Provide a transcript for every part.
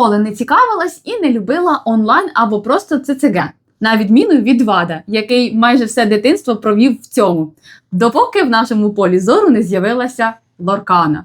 ніколи не цікавилась і не любила онлайн або просто ЦЦГ. На відміну від Вада, який майже все дитинство провів в цьому, допоки в нашому полі зору не з'явилася Лоркана.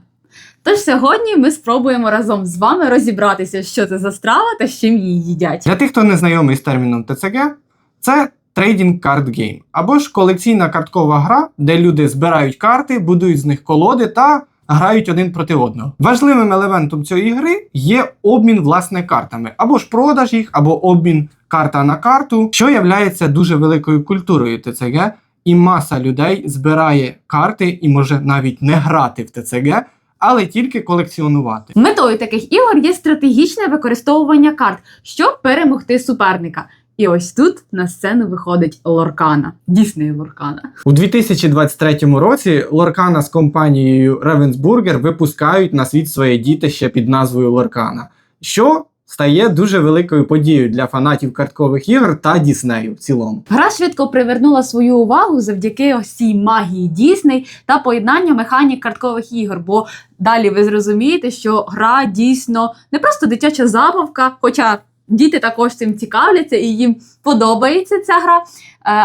Тож сьогодні ми спробуємо разом з вами розібратися, що це за страва та з чим її їдять. Для тих, хто не знайомий з терміном ТЦГ, це Trading Card Game, або ж колекційна карткова гра, де люди збирають карти, будують з них колоди та грають один проти одного. Важливим елементом цієї гри є обмін власне картами, або ж продаж їх, або обмін карта на карту, що являється дуже великою культурою ТЦГ. І маса людей збирає карти і може навіть не грати в ТЦГ, але тільки колекціонувати. Метою таких ігор є стратегічне використовування карт, щоб перемогти суперника. І ось тут на сцену виходить Лоркана, Дісней Лоркана. У 2023 році Лоркана з компанією Ravensburger випускають на світ своє дітище під назвою Лоркана, що стає дуже великою подією для фанатів карткових ігор та Діснею в цілому. Гра швидко привернула свою увагу завдяки ось цій магії Дісней та поєднанню механік карткових ігор. Бо далі ви зрозумієте, що гра дійсно не просто дитяча забавка, хоча діти також цим цікавляться і їм подобається ця гра. е,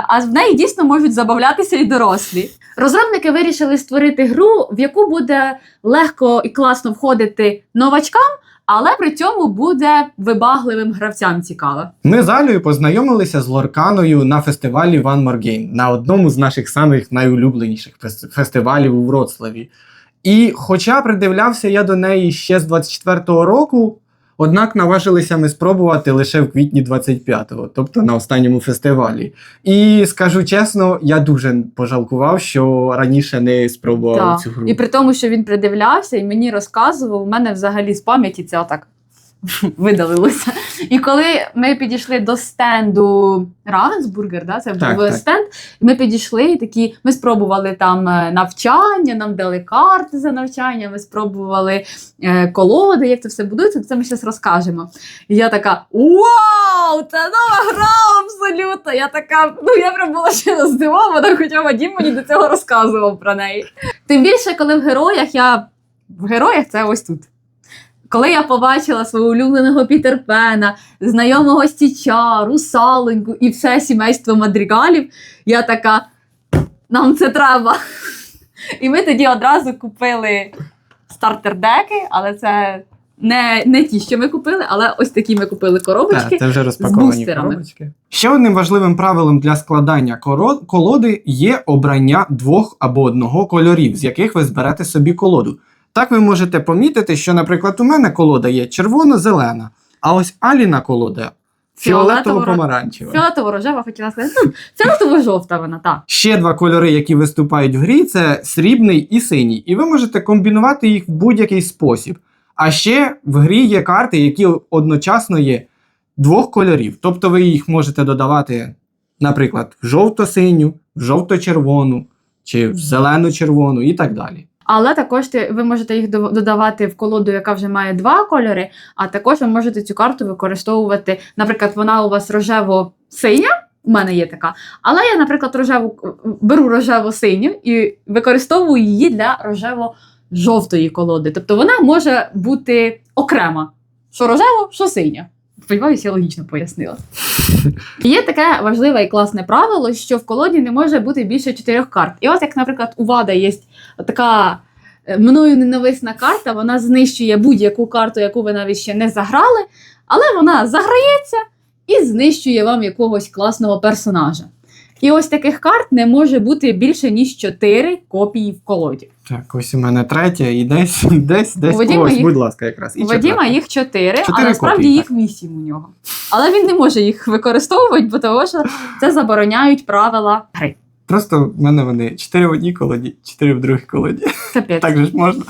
А в неї дійсно можуть забавлятися і дорослі. Розробники вирішили створити гру, в яку буде легко і класно входити новачкам, але при цьому буде вибагливим гравцям цікаво. Ми з Алею познайомилися з Лорканою на фестивалі One More Game, на одному з наших самих найулюбленіших фестивалів у Вроцлаві. І хоча придивлявся я до неї ще з 24-го року, однак наважилися ми спробувати лише в квітні 25-го, тобто на останньому фестивалі. І скажу чесно, я дуже пожалкував, що раніше не спробував Так. цю гру. І при тому, що він придивлявся і мені розказував, у мене взагалі з пам'яті це отак видалилося. І коли ми підійшли до стенду Равенсбургер, да, це Так, був так. стенд, ми підійшли і такі, ми спробували там е, навчання, нам дали карти за навчання, ми спробували е, колоди, як це все будується, це ми зараз розкажемо. І я така: Вау! Це нова гра абсолютно! Я така, ну я прям була ще здивована, хоча Вадім мені до цього розказував про неї. Тим більше, коли в героях я в героях це ось тут. Коли я побачила свого улюбленого Пітер Пена, знайомого Стіча, русаленьку і все сімейство мадрігалів, я така, нам це треба. І ми тоді одразу купили стартер-деки, але це не, не ті, що ми купили, але ось такі ми купили коробочки. Так, це вже розпаковані бустерами. коробочки. Ще одним важливим правилом для складання колоди є обрання двох або одного кольорів, з яких ви зберете собі колоду. Так ви можете помітити, що, наприклад, у мене колода є червоно-зелена, а ось Аліна колода фіолетово-помаранчева. Фіолетово-рожева хотіла сказати. Ну, фіолетово-жовта вона, так. Ще два кольори, які виступають в грі, це срібний і синій. І ви можете комбінувати їх в будь-який спосіб. А ще в грі є карти, які одночасно є двох кольорів. Тобто ви їх можете додавати, наприклад, в жовто-синю, в жовто-червону, чи в зелено-червону і так далі. Але також ти, ви можете їх додавати в колоду, яка вже має два кольори, а також ви можете цю карту використовувати. Наприклад, вона у вас рожево-синя, у мене є така. Але я, наприклад, рожеву беру рожево-синю і використовую її для рожево-жовтої колоди. Тобто вона може бути окрема. Що рожево, що синя. Сподіваюся, я логічно пояснила. Є таке важливе і класне правило, що в колоді не може бути більше чотирьох карт. І от як, наприклад, у Вада є така е, мною ненависна карта, вона знищує будь-яку карту, яку ви навіть ще не заграли, але вона заграється і знищує вам якогось класного персонажа. І ось таких карт не може бути більше, ніж 4 копії в колоді. Так, ось у мене третя, і десь, десь, десь У Вадима ось, їх- будь ласка, якраз. І У Вадіма їх 4, а насправді копії, їх 8 у нього. Але він не може їх використовувати, бо того, що це забороняють правила гри. Просто в мене вони чотири в одній колоді, чотири в другій колоді. Капець. Так же ж можна.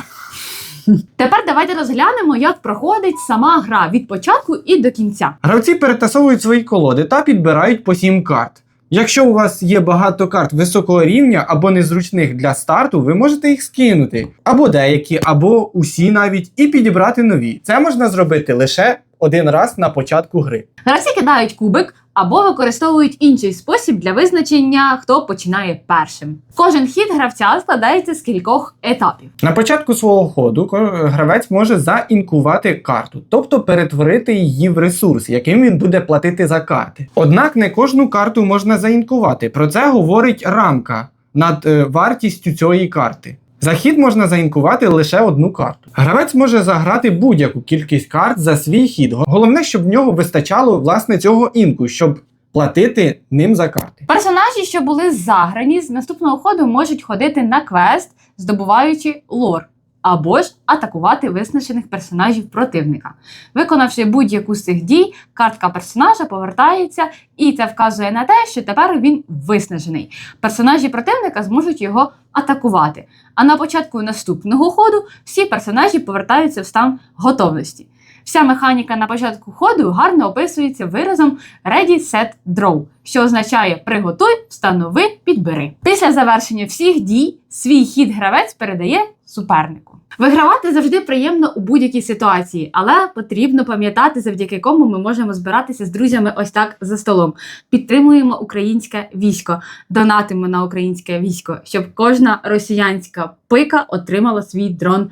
Тепер давайте розглянемо, як проходить сама гра від початку і до кінця. Гравці перетасовують свої колоди та підбирають по 7 карт. Якщо у вас є багато карт високого рівня або незручних для старту, ви можете їх скинути. Або деякі, або усі навіть, і підібрати нові. Це можна зробити лише один раз на початку гри. Гравці кидають кубик, або використовують інший спосіб для визначення, хто починає першим. Кожен хід гравця складається з кількох етапів. На початку свого ходу гравець може заінкувати карту, тобто перетворити її в ресурс, яким він буде платити за карти. Однак не кожну карту можна заінкувати. Про це говорить рамка над е, вартістю цієї карти. За хід можна заінкувати лише одну карту. Гравець може заграти будь-яку кількість карт за свій хід. Головне, щоб в нього вистачало власне цього інку, щоб платити ним за карти. Персонажі, що були заграні, з наступного ходу можуть ходити на квест, здобуваючи лор, або ж атакувати визначених персонажів противника. Виконавши будь-яку з цих дій, картка персонажа повертається, і це вказує на те, що тепер він виснажений. Персонажі противника зможуть його атакувати. А на початку наступного ходу всі персонажі повертаються в стан готовності. Вся механіка на початку ходу гарно описується виразом Ready, Set, Draw, що означає приготуй, встанови, підбери. Після завершення всіх дій свій хід гравець передає супернику. Вигравати завжди приємно у будь-якій ситуації, але потрібно пам'ятати, завдяки кому ми можемо збиратися з друзями ось так за столом. Підтримуємо українське військо, донатимо на українське військо, щоб кожна росіянська пика отримала свій дрон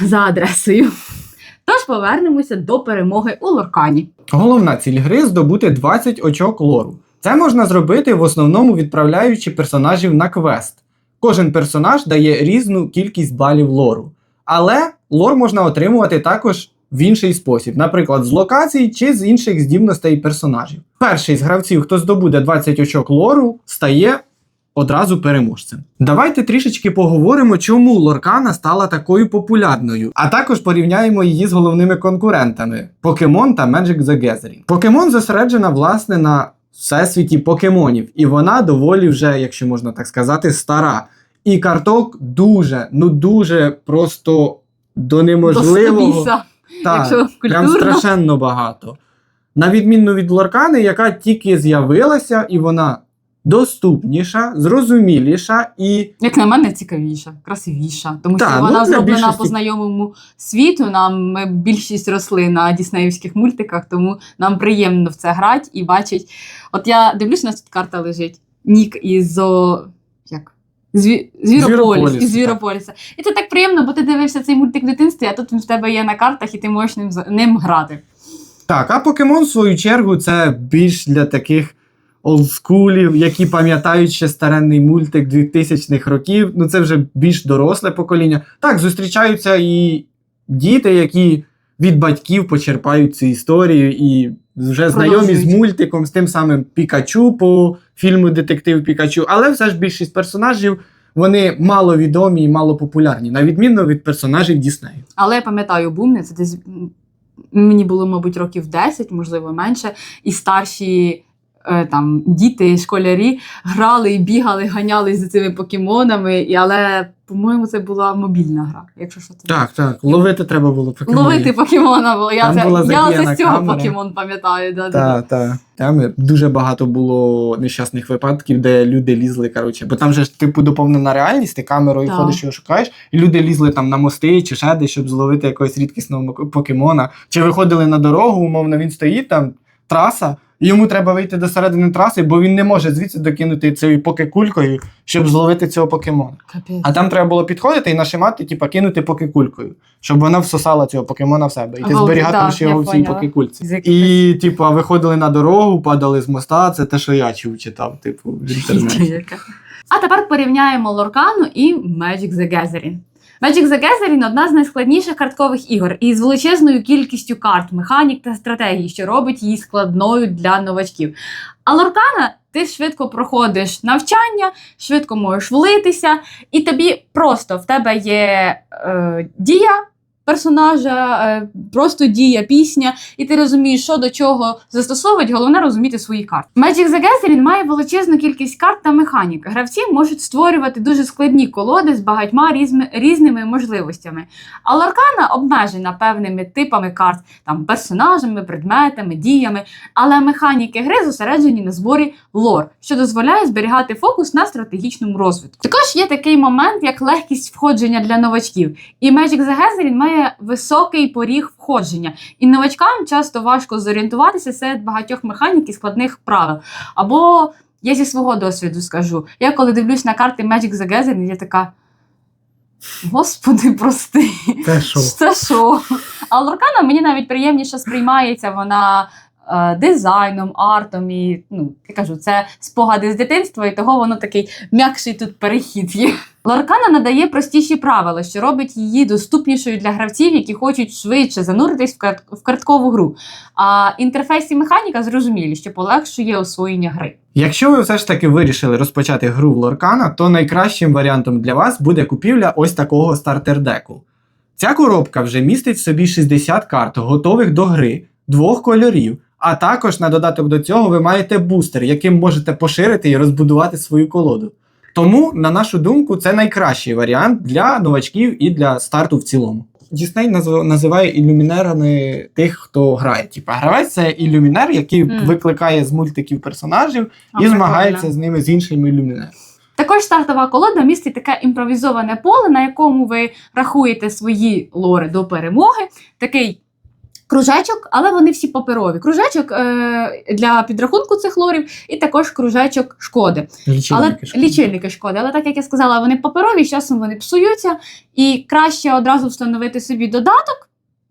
за адресою. Тож повернемося до перемоги у Лоркані. Головна ціль гри здобути 20 очок лору. Це можна зробити в основному відправляючи персонажів на квест. Кожен персонаж дає різну кількість балів лору. Але лор можна отримувати також в інший спосіб, наприклад, з локацій чи з інших здібностей персонажів. Перший з гравців, хто здобуде 20 очок лору, стає одразу переможцем. Давайте трішечки поговоримо, чому Лоркана стала такою популярною, а також порівняємо її з головними конкурентами Покемон та Magic the Gathering. Покемон зосереджена власне на всесвіті покемонів, і вона доволі вже, якщо можна так сказати, стара. І карток дуже, ну дуже просто до неможливого. До Так, прям страшенно багато. На відміну від Лоркани, яка тільки з'явилася, і вона доступніша, зрозуміліша і Як на мене, цікавіша, красивіша, тому що ну, вона для зроблена більшості- по знайомому світу. Нам ми більшість росли на діснеївських мультиках, тому нам приємно в це грати і бачить. От я дивлюсь, у нас тут карта лежить. Нік із зо... як? Зві... Звірополіс, Звірополіс, із Звірополіса. І це так приємно, бо ти дивився цей мультик в дитинстві, а тут він в тебе є на картах, і ти можеш ним, за- ним грати. Так, а покемон, в свою чергу, це більш для таких олдскулів, які пам'ятають ще старенний мультик 2000-х років. Ну це вже більш доросле покоління. Так, зустрічаються і діти, які від батьків почерпають цю історію і вже знайомі з мультиком, з тим самим Пікачу по фільму Детектив Пікачу. Але все ж більшість персонажів вони маловідомі і малопопулярні, на відміну від персонажів Діснею. Але я пам'ятаю бум, це десь мені було, мабуть, років 10, можливо, менше, і старші. Е, Там діти, школярі грали і бігали, ганялись за цими покемонами, і, але, по-моєму, це була мобільна гра, якщо що це. Так, так, ловити треба було покемонів. Ловити покемона було. Я, це, була я з цього камера. покемон пам'ятаю. Да, да, Так, так. Там дуже багато було нещасних випадків, де люди лізли, коротше. Бо там же ж типу доповнена реальність, ти камерою Так. ходиш його шукаєш, і люди лізли там на мости чи ще десь, щоб зловити якогось рідкісного покемона. Чи виходили на дорогу, умовно, він стоїть там, траса, і йому треба вийти до середини траси, бо він не може звідси докинути цією покекулькою, щоб зловити цього покемона. Капець. А там треба було підходити і нажимати, типу, кинути покекулькою, щоб вона всосала цього покемона в себе. І ти зберігатимеш так, його я в цій поняла. покекульці. З І, типу, виходили на дорогу, падали з моста. Це те, що я чув, читав, типу, в інтернеті. А тепер порівняємо Лоркану і Magic the Gathering. Magic the Gathering одна з найскладніших карткових ігор із величезною кількістю карт, механік та стратегій, що робить її складною для новачків. А Лоркана ти швидко проходиш навчання, швидко можеш влитися, і тобі просто в тебе є е, дія персонажа, е, просто дія, пісня, і ти розумієш, що до чого застосовують, головне розуміти свої карти. Magic the Gathering має величезну кількість карт та механік. Гравці можуть створювати дуже складні колоди з багатьма різними можливостями. А Лоркана обмежена певними типами карт, там персонажами, предметами, діями, але механіки гри зосереджені на зборі лор, що дозволяє зберігати фокус на стратегічному розвитку. Також є такий момент, як легкість входження для новачків. І Magic the Gathering має має високий поріг входження, і новачкам часто важко зорієнтуватися серед багатьох механік і складних правил. Або я зі свого досвіду скажу. Я коли дивлюсь на карти Magic the Gathering, я така. Господи, прости. Це що? Це що? А Луркана мені навіть приємніше сприймається вона дизайном, артом і ну, я кажу, це спогади з дитинства, і того воно такий м'якший тут перехід є. Лоркана надає простіші правила, що робить її доступнішою для гравців, які хочуть швидше зануритись в, карт- в карткову гру. А інтерфейс і механіка зрозумілі, що полегшує освоєння гри. Якщо ви все ж таки вирішили розпочати гру в Лоркана, то найкращим варіантом для вас буде купівля ось такого стартер-деку. Ця коробка вже містить в собі 60 карт, готових до гри, двох кольорів. А також на додаток до цього ви маєте бустер, яким можете поширити і розбудувати свою колоду. Тому, на нашу думку, це найкращий варіант для новачків і для старту в цілому. Дісней називає ілюмінерами тих, хто грає. Типа гравець це ілюмінер, який Мгм. викликає з мультиків персонажів А, і змагається прикольно. з ними з іншими ілюмінерами. Також стартова колода містить таке імпровізоване поле, на якому ви рахуєте свої лори до перемоги. Такий кружечок, але вони всі паперові. Кружечок е, для підрахунку цих лорів, і також кружечок шкоди. Але лічильники шкоди. Але так як я сказала, вони паперові, з часом вони псуються, і краще одразу встановити собі додаток.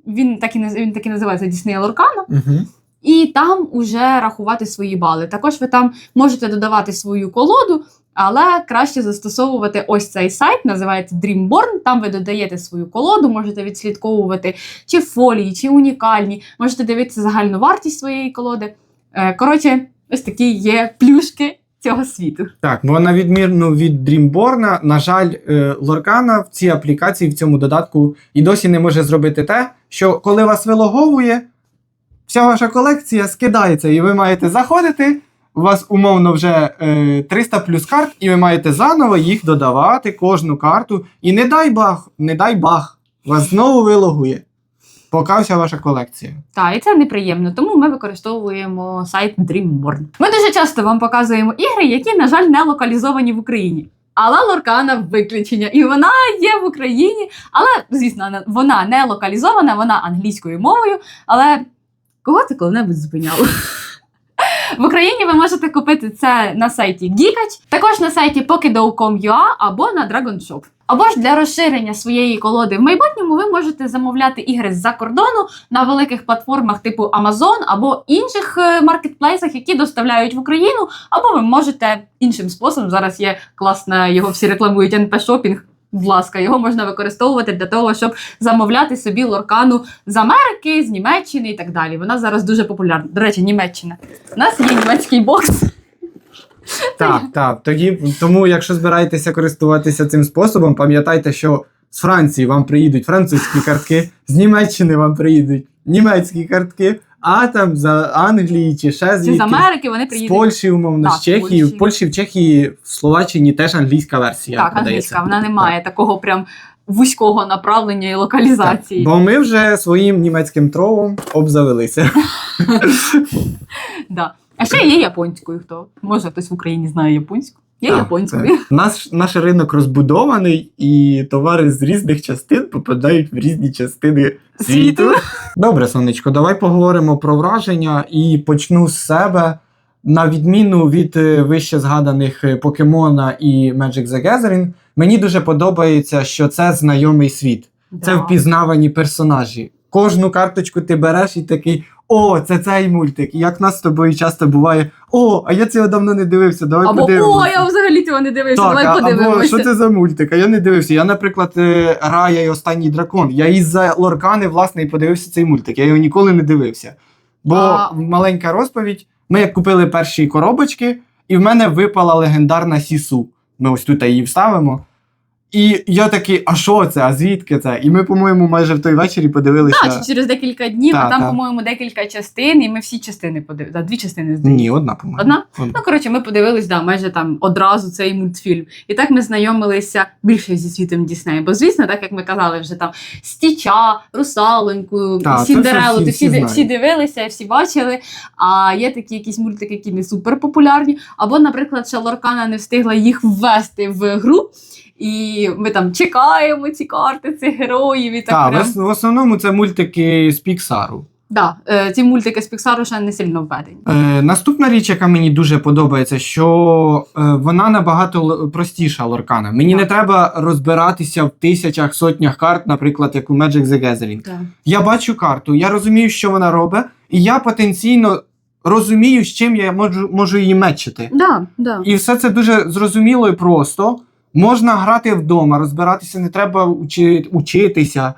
Він так і він так і називається Disney Lorcana, Угу. і там уже рахувати свої бали. Також ви там можете додавати свою колоду, але краще застосовувати ось цей сайт, називається Dreamborn. Там ви додаєте свою колоду, можете відслідковувати чи фолії, чи унікальні, можете дивитися загальну вартість своєї колоди. Е, Коротше, ось такі є плюшки цього світу. Так, бо на відмірну від Dreamborn, на жаль, е, Лоркана в цій аплікації, в цьому додатку і досі не може зробити те, що коли вас вилоговує, вся ваша колекція скидається, і ви маєте заходити. У вас умовно вже е, 300 плюс карт, і ви маєте заново їх додавати, кожну карту. І не дай баг, не дай баг, вас знову вилогує. Поки вся ваша колекція. Так, і це неприємно, тому ми використовуємо сайт Dreamborn. Ми дуже часто вам показуємо ігри, які, на жаль, не локалізовані в Україні. Але Лоркана виключення, і вона є в Україні. Але, звісно, вона не локалізована, вона англійською мовою. Але кого це коли-небудь зупиняло? В Україні ви можете купити це на сайті Geekach, також на сайті Pokedo.com.ua або на Dragon Shop. Або ж для розширення своєї колоди в майбутньому ви можете замовляти ігри з-за кордону на великих платформах типу Amazon або інших е, маркетплейсах, які доставляють в Україну, або ви можете іншим способом. Зараз є класна, його всі рекламують НП Шопінг. Будь ласка, його можна використовувати для того, щоб замовляти собі лоркану з Америки, з Німеччини і так далі. Вона зараз дуже популярна. До речі, Німеччина. У нас є німецький бокс. Так, так. Тоді, тому, якщо збираєтеся користуватися цим способом, пам'ятайте, що з Франції вам приїдуть французькі картки, з Німеччини вам приїдуть німецькі картки, а там з Англії чи ще Чи з. Америки вони З приїдуть. Польщі, умовно, Так, з Чехії. Польщі. В Польщі, в Чехії, в Словаччині теж англійська версія. Так, продається. англійська, вона не має такого прям вузького направлення і локалізації. Бо ми вже своїм німецьким тровом обзавелися. Да. А ще є японською. Хто може хтось в Україні знає японську? Є Так, японською. так. Наш, наш ринок розбудований, і товари з різних частин попадають в різні частини світу. Світу. Добре, сонечко, давай поговоримо про враження і почну з себе. На відміну від е, вище згаданих е, Покемона і Magic the Gathering, мені дуже подобається, що це знайомий світ. Це впізнавані персонажі. Кожну карточку ти береш і такий: о, це цей мультик. І як нас з тобою часто буває: о, а я цього давно не дивився. Давай Або подивимося. о, я взагалі цього не дивився. Так, Давай а- або подивимося. що це за мультик? А я не дивився. Я, наприклад, е, Рая і останній дракон. Я із-за Лоркани, власне, і подивився цей мультик. Я його ніколи не дивився. Бо А- маленька розповідь: ми як купили перші коробочки, і в мене випала легендарна Сісу. Ми ось тут її вставимо. І я такий, а що це? А звідки це? І ми, по-моєму, майже в той вечір подивилися. Так, чи через декілька днів, Та, а там, та. по-моєму, декілька частин, і ми всі частини подивилися. Да, дві частини здається. Ні, одна, по-моєму. Одна? Ну, коротше, ми подивились да, майже там одразу цей мультфільм. І так ми знайомилися більше зі світом Діснею. Бо, звісно, так як ми казали, вже там Стіча, Русаленьку, Сіндерелу, всі- ти всі всі, всі дивилися, всі бачили. А є такі якісь мультики, які не супер популярні. Або, наприклад, ще Лоркана не встигла їх ввести в гру. І ми там чекаємо ці карти цих героїв і так Так, прям. в основному це мультики з Піксару. Да, е, ці мультики з Піксару ще не сильно введені. Е, наступна річ, яка мені дуже подобається, що е, вона набагато простіша лоркана. Мені не треба розбиратися в тисячах, сотнях карт, наприклад, як у Magic the Gathering. Так. Я бачу карту, я розумію, що вона робить, і я потенційно розумію, з чим я можу, можу її мечити. Да, да. І все це дуже зрозуміло і просто. Можна грати вдома, розбиратися, не треба учи, учитися,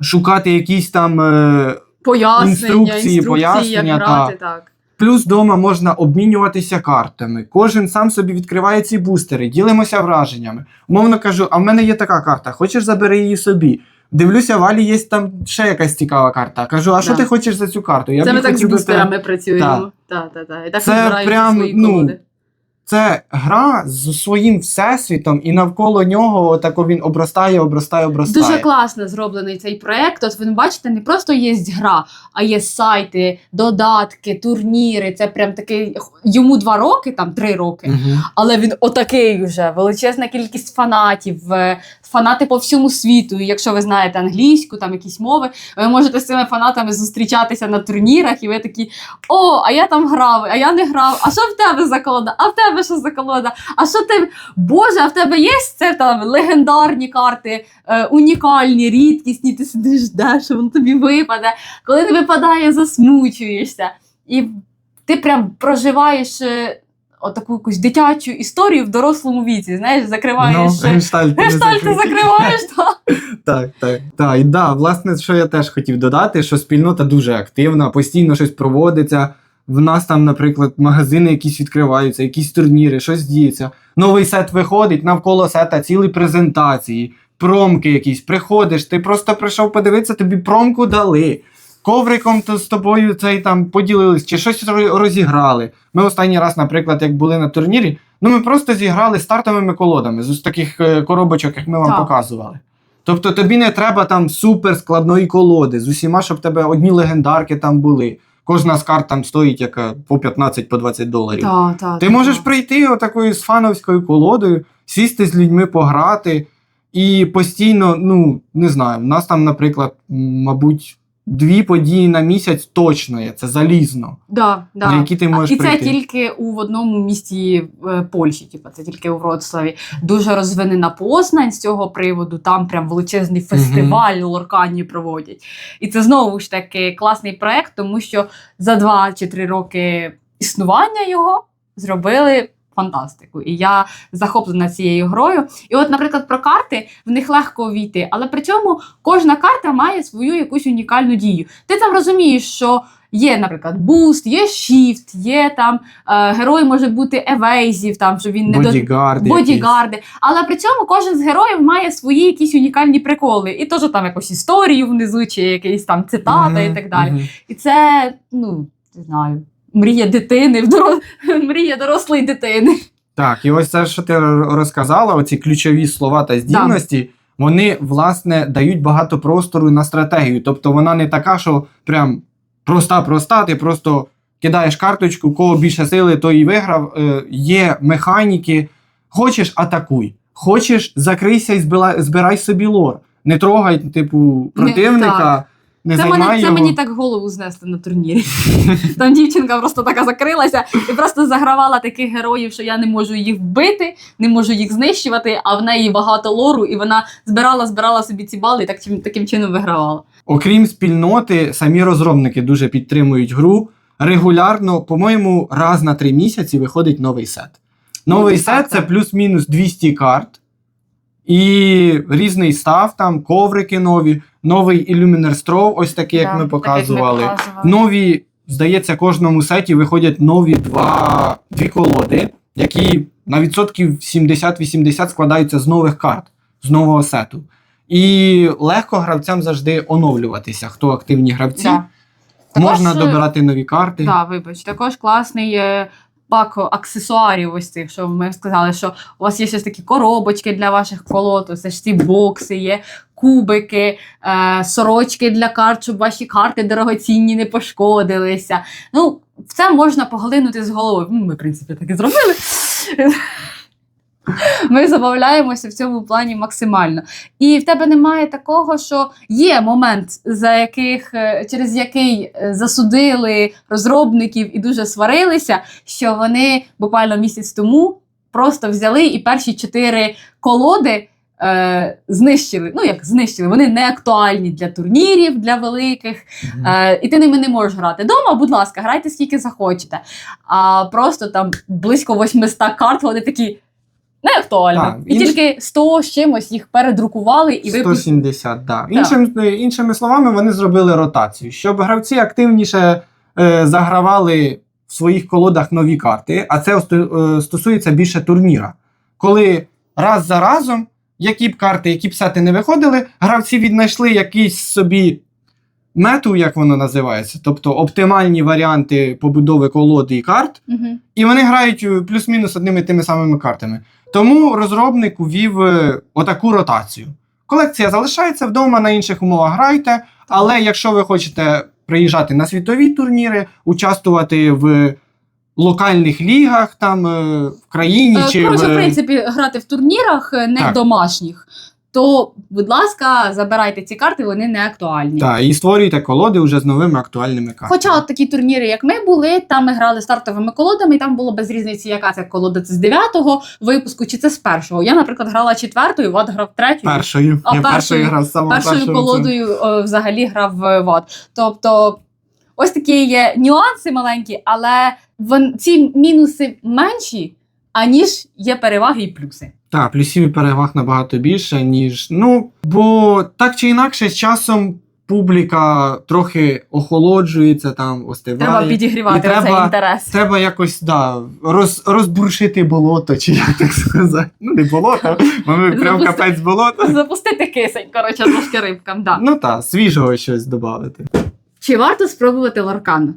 шукати якісь там. Е, Пояснення, інструкції, інструкції, пояснення, як грати, так. Плюс вдома можна обмінюватися картами. Кожен сам собі відкриває ці бустери, ділимося враженнями. Умовно кажу, а в мене є така карта, хочеш забери її собі. Дивлюся, Валі є там ще якась цікава карта. Кажу, а що Да. ти хочеш за цю карту? Я Це ми так з бустерами працюємо. Так, так, так. І так Це прям, свої ну, колоди. Це гра з своїм всесвітом, і навколо нього отако він обростає, обростає, обростає. Дуже класно зроблений цей проект. От ви бачите, не просто є гра, а є сайти, додатки, турніри. Це прям такий йому два роки, там три роки. Угу. Але він отакий вже величезна кількість фанатів, е, фанати по всьому світу. І якщо ви знаєте англійську, там якісь мови, ви можете з цими фанатами зустрічатися на турнірах, і ви такі: о, а я там грав, а я не грав. А що в тебе за колода? А в тебе що за колода? А що ти? Боже, а в тебе є це там легендарні карти, е, унікальні, рідкісні, ти сидиш, ждеш, воно тобі випаде. Коли не випадає, засмучуєшся. І ти прям проживаєш. Отаку якусь дитячу історію в дорослому віці. Знаєш, закриваєш Ну, е, гештальт гештальт, ти закриваєш, так. Так, так. Так, і да, власне, що я теж хотів додати, що спільнота дуже активна, постійно щось проводиться. В нас там, наприклад, магазини якісь відкриваються, якісь турніри, щось діється. Новий сет виходить, навколо сета цілі презентації, промки якісь. Приходиш, ти просто прийшов подивитися, тобі промку дали. Ковриком то з тобою цей там поділились, чи щось розіграли. Ми останній раз, наприклад, як були на турнірі, ну ми просто зіграли стартовими колодами з ось таких е, коробочок, як ми вам Так. показували. Тобто тобі не треба там супер складної колоди з усіма, щоб тебе одні легендарки там були. Кожна з карт там стоїть яка по 15 по 20 доларів. Та, та, Ти та, можеш та. прийти отакою з фановською колодою, сісти з людьми пограти, і постійно, ну не знаю, в нас там, наприклад, мабуть, дві події на місяць точно є. Це залізно. Да, да. На які ти можеш І це прийти. тільки у одному місті е, Польщі, типу, це тільки у Вроцлаві. Дуже розвинена Познань з цього приводу. Там прям величезний фестиваль лоркані проводять. І це знову ж таки класний проект, тому що за два чи три роки існування його зробили. Фантастику, і я захоплена цією грою. І от, наприклад, про карти в них легко увійти, але при цьому кожна карта має свою якусь унікальну дію. Ти там розумієш, що Є, наприклад, буст, є shift, є там е, герой може бути евейзів, там що він не до Бодігарди. якісь. бодігарди. Але при цьому кожен з героїв має свої якісь унікальні приколи. І теж там якусь історію внизу, чи якісь там цитата Мгм, і так далі. мгм. І це, ну, не знаю, мрія дитини, доро... мрія дорослої дитини. Так, і ось це, що ти розказала, оці ключові слова та здібності, вони, власне, дають багато простору на стратегію. Тобто вона не така, що прям проста-проста, ти просто кидаєш карточку, кого більше сили, той і виграв. Е, є механіки. Хочеш атакуй, хочеш закрийся і збирай собі лор. Не трогай, типу, противника, не, це, займай мене, це мені так голову знесли на турнірі. Там дівчинка просто така закрилася і просто загравала таких героїв, що я не можу їх вбити, не можу їх знищувати, а в неї багато лору, і вона збирала, збирала собі ці бали і так, таким чином вигравала. Окрім спільноти, самі розробники дуже підтримують гру. Регулярно, по-моєму, раз на три місяці виходить новий сет. Новий так, сет це плюс-мінус 200 карт. І різний став, там коврики нові, новий Illuminator Straw, ось такий, як Да, ми так, показували. як ми показували. Нові, здається, кожному сеті виходять нові два, дві колоди, які на відсотків 70-80 складаються з нових карт, з нового сету. І легко гравцям завжди оновлюватися, хто активні гравці. Да. Також, Можна е, добирати нові карти. Да, вибач, також класний е, пак аксесуарів, ось цих, що ми сказали, що у вас є щось такі коробочки для ваших колод, ось ж ці бокси є, кубики, е, сорочки для карт, щоб ваші карти дорогоцінні не пошкодилися. Ну, це можна поглинути з головою. Ну, Ми, в принципі, так і зробили. Ми забавляємося в цьому плані максимально. І в тебе немає такого, що є момент, за яких, е, через який е, засудили розробників і дуже сварилися, що вони буквально місяць тому просто взяли і перші чотири колоди. Е, знищили. Ну як знищили, вони не актуальні для турнірів, для великих. Е, і ти ними не можеш грати. Дома, будь ласка, грайте скільки захочете. А просто там близько 800 карт, вони такі не актуальні. Так, і інш- тільки 100 з чимось їх передрукували і випустили. 170, да. Іншим, іншими словами, вони зробили ротацію, щоб гравці активніше е, загравали в своїх колодах нові карти, а це е, стосується більше турніра. Коли раз за разом, які б карти, які б сети не виходили, гравці віднайшли якийсь собі мету, як воно називається, тобто оптимальні варіанти побудови колоди і карт, і вони грають е, плюс-мінус одними і тими самими картами. Тому розробник увів е, отаку ротацію. Колекція залишається вдома, на інших умовах грайте, але якщо ви хочете приїжджати на світові турніри, участвувати в локальних лігах там е, в країні Е, чи Коротше, в... в принципі, грати в турнірах е, не Так. домашніх, то, будь ласка, забирайте ці карти, вони не актуальні. Та, і створюйте колоди вже з новими актуальними картами. Хоча от такі турніри, як ми були, там ми грали стартовими колодами, і там було без різниці, яка це колода це з 9-го випуску чи це з першого. Я, наприклад, грала четвертою, Вад грав третьою. першою. А Я першою- першою грав саме першою колодою о, взагалі грав в Вад. Тобто, ось такі є нюанси маленькі, але вон, ці мінуси менші, аніж є переваги і плюси. Так, плюсів і переваг набагато більше, ніж. Ну, бо так чи інакше, з часом публіка трохи охолоджується, там, остиває. Треба підігрівати і треба- цей інтерес. Треба якось да, роз, розбуршити болото, чи як так сказати. Ну, не болото, бо ми прям капець болото. Запустити кисень, коротше, трошки рибкам. Да. Ну так, свіжого щось додати. Чи варто спробувати ларкан?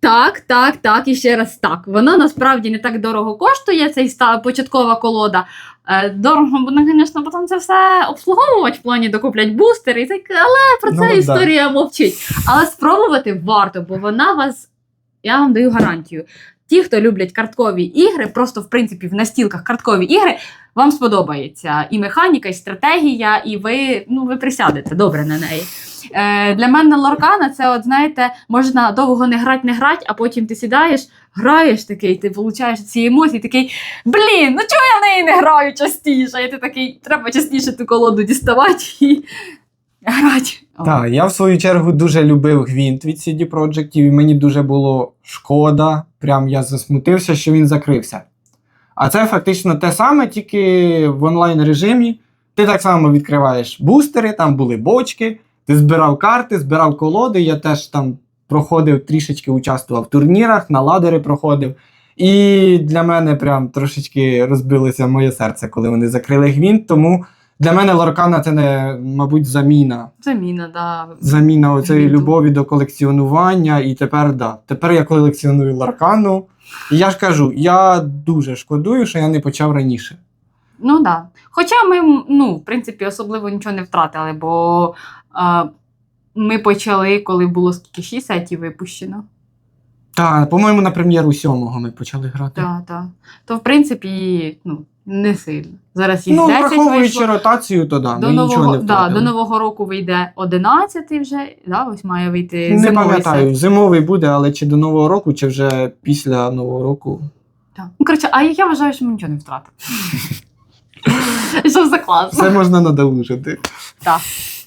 Так, так, так, і ще раз так. Воно насправді не так дорого коштує, цей початкова колода. Е, дорого буде, звісно, потім це все обслуговувати в плані докуплять бустери, і так, але про це Ну, історія мовчить. Але спробувати варто, бо вона вас, я вам даю гарантію. Ті, хто люблять карткові ігри, просто в принципі в настілках карткові ігри, вам сподобається і механіка, і стратегія, і ви, ну, ви присядете добре на неї. Е, для мене Лоркана це, от знаєте, можна довго не грати, не грати, а потім ти сідаєш, граєш такий, ти получаєш ці емоції, такий блін, ну чого я в неї не граю частіше? І ти такий, треба частіше ту колоду діставати і грати. Так, я в свою чергу дуже любив гвинт від CD Projekt, і мені дуже було шкода. Прям я засмутився, що він закрився. А це фактично те саме, тільки в онлайн режимі. Ти так само відкриваєш бустери, там були бочки, ти збирав карти, збирав колоди. Я теж там проходив трішечки участвував в турнірах, на ладери проходив. І для мене прям трошечки розбилося моє серце, коли вони закрили гвинт. Тому для мене Лоркана це не, мабуть, заміна Заміна, да. заміна оцієї Гвинту. любові до колекціонування. І тепер да. Тепер я колекціоную Ларкану. І я ж кажу, я дуже шкодую, що я не почав раніше. Ну так. Да. Хоча ми, ну, в принципі, особливо нічого не втратили, бо а, ми почали, коли було скільки 6 сетів випущено. Так, по-моєму, на прем'єру сьомого ми почали грати. Так, так. То, в принципі, ну, не сильно. Зараз їх ну, 10 враховуючи вийшло. ротацію, то да, До ми нічого нового, не да, втратили. до нового року вийде 11 вже, да, ось має вийти не зимовий пам'ятаю, сет. зимовий буде, але чи до Нового року, чи вже після Нового року. Так. Ну, коротше, а я вважаю, що ми нічого не втратили. Що за клас. Все можна надолужити.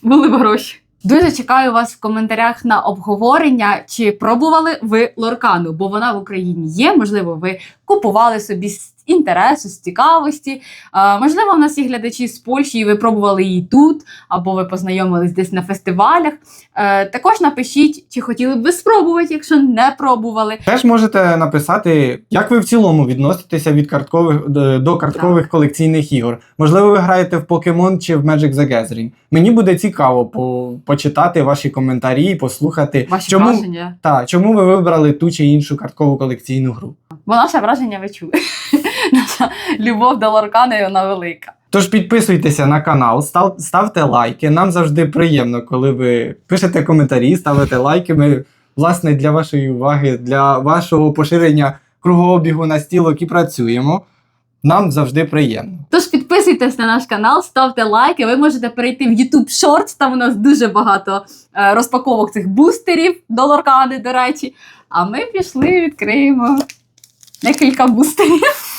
Були б гроші. Дуже чекаю вас в коментарях на обговорення, чи пробували ви лоркану, бо вона в Україні є. Можливо, ви купували собі з інтересу, з цікавості. А, можливо, в нас є глядачі з Польщі, і ви пробували її тут, або ви познайомились десь на фестивалях. Е, також напишіть, чи хотіли б ви спробувати, якщо не пробували. Теж можете написати, як ви в цілому відноситеся від карткових до- карткових колекційних ігор. Можливо, ви граєте в Pokemon чи в Magic the Gathering. Мені буде цікаво по- почитати ваші коментарі, послухати, Ваші чому, враження. та, чому ви вибрали ту чи іншу карткову колекційну гру. Бо наше враження ви чули. Наша любов до лоркани вона велика. Тож підписуйтеся на канал, став, ставте лайки. Нам завжди приємно, коли ви пишете коментарі, ставите лайки. Ми, власне, для вашої уваги, для вашого поширення кругообігу на стілок і працюємо. Нам завжди приємно. Тож підписуйтесь на наш канал, ставте лайки. Ви можете перейти в YouTube Shorts, там у нас дуже багато е, розпаковок цих бустерів до Лоркани, до речі. А ми пішли, відкриємо декілька бустерів.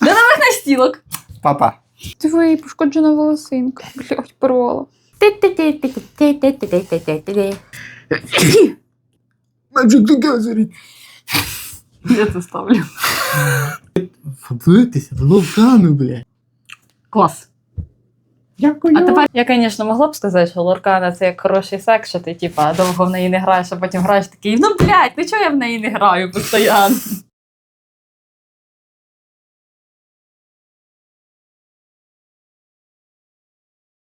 До нових настілок. Па-па. Твої пошкоджена волосинка. Блять, порвала. Magic the Gathering. Я це ставлю. Фабитися, вулкану, блядь. Клас. Дякую. А тепер я, звісно, могла б сказати, що Лоркана це як хороший секс, що ти типа довго в неї не граєш, а потім граєш такий, ну блядь, ну чого я в неї не граю постійно?